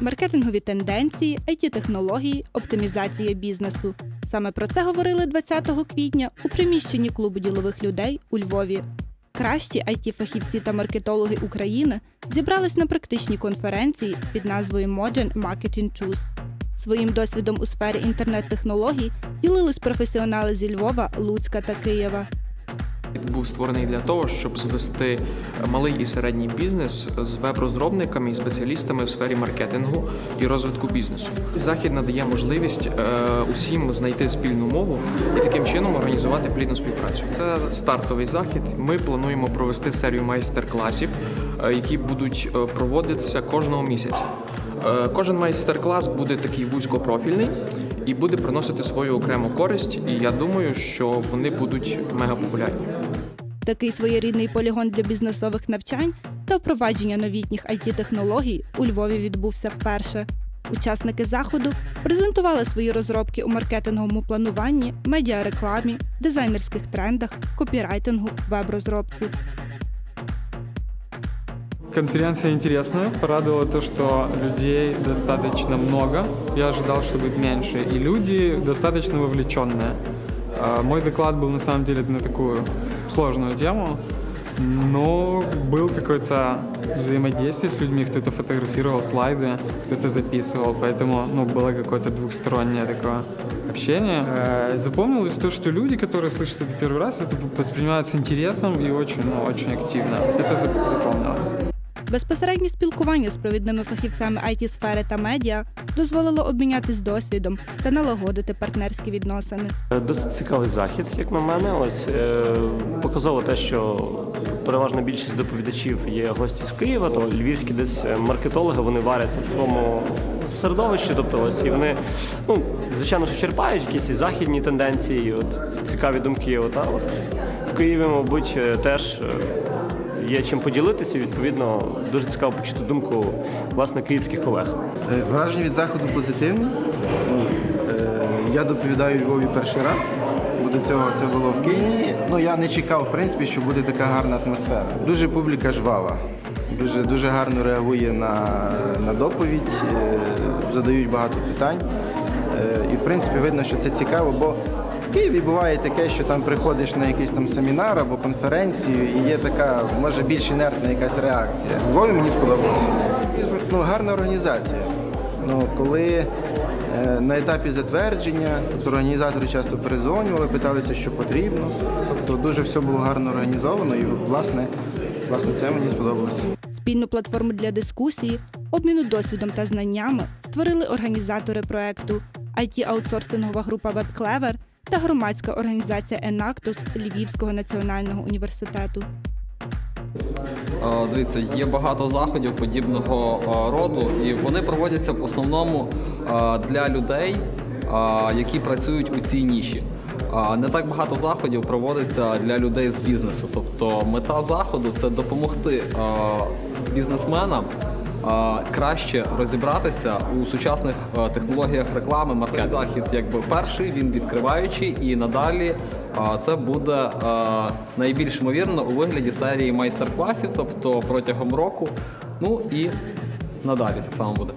маркетингові тенденції, it технології, оптимізація бізнесу. Саме про це говорили 20 квітня у приміщенні клубу ділових людей у Львові. Кращі it фахівці та маркетологи України зібрались на практичній конференції під назвою Modern Marketing Choose. Своїм досвідом у сфері інтернет-технологій ділились професіонали зі Львова, Луцька та Києва. Був створений для того, щоб звести малий і середній бізнес з веб-розробниками і спеціалістами в сфері маркетингу і розвитку бізнесу. Захід надає можливість е, усім знайти спільну мову і таким чином організувати плідну співпрацю. Це стартовий захід. Ми плануємо провести серію майстер-класів, е, які будуть е, проводитися кожного місяця. Кожен майстер-клас буде такий вузькопрофільний і буде приносити свою окрему користь. І я думаю, що вони будуть мега популярні. Такий своєрідний полігон для бізнесових навчань та впровадження новітніх it технологій у Львові відбувся вперше. Учасники заходу презентували свої розробки у маркетинговому плануванні, медіарекламі, дизайнерських трендах, копірайтингу, веб-розробці. Конференция интересная. Порадовало то, что людей достаточно много. Я ожидал, что будет меньше. И люди достаточно вовлеченные. Мой доклад был на самом деле на такую сложную тему. Но был какое-то взаимодействие с людьми. Кто-то фотографировал слайды, кто-то записывал. Поэтому ну, было какое-то двухстороннее такое общение. Э, Запомнилось то, что люди, которые слышат это первый раз, это воспринимают с интересом и очень, ну, очень активно. Это зап- запомнилось. Безпосереднє спілкування з провідними фахівцями it сфери та медіа дозволило обмінятись досвідом та налагодити партнерські відносини. Досить цікавий захід, як на мене. Ось е, показало те, що переважна більшість доповідачів є гості з Києва, то львівські десь е, маркетологи вони варяться в своєму середовищі, тобто ось і вони, ну звичайно, що черпають якісь західні тенденції, і от цікаві думки. От, а от в Києві, мабуть, е, теж. Є чим поділитися, відповідно, дуже цікаво почути думку власне київських колег. Е, Враження від заходу позитивні. Ну, Я доповідаю Львові перший раз, бо до цього це було в Києві. Ну я не чекав, в принципі, що буде така гарна атмосфера. Дуже публіка жвава, дуже, дуже гарно реагує на, на доповідь, е, задають багато питань. Е, І в принципі видно, що це цікаво, бо в Києві буває таке, що там приходиш на якийсь там семінар або конференцію, і є така, може, більш інертна якась реакція. В Львові мені сподобалося. Ну, гарна організація. Ну, коли е, на етапі затвердження, тобто організатори часто перезвонювали, питалися, що потрібно. Тобто дуже все було гарно організовано і власне, власне це мені сподобалося. Спільну платформу для дискусії, обміну досвідом та знаннями створили організатори проекту it аутсорсингова група WebClever та громадська організація Enactus Львівського національного університету. Е, Дивіться, є багато заходів подібного е, роду, і вони проводяться в основному е, для людей, які працюють у цій ніші. Не так багато заходів проводиться для людей з бізнесу. Тобто мета заходу це допомогти бізнесменам краще розібратися у сучасних е, технологіях реклами. маркетингу. Цей захід якби перший, він відкриваючий, і надалі Це буде е, найбільш ймовірно у вигляді серії майстер-класів, тобто протягом року. Ну і надалі так само буде.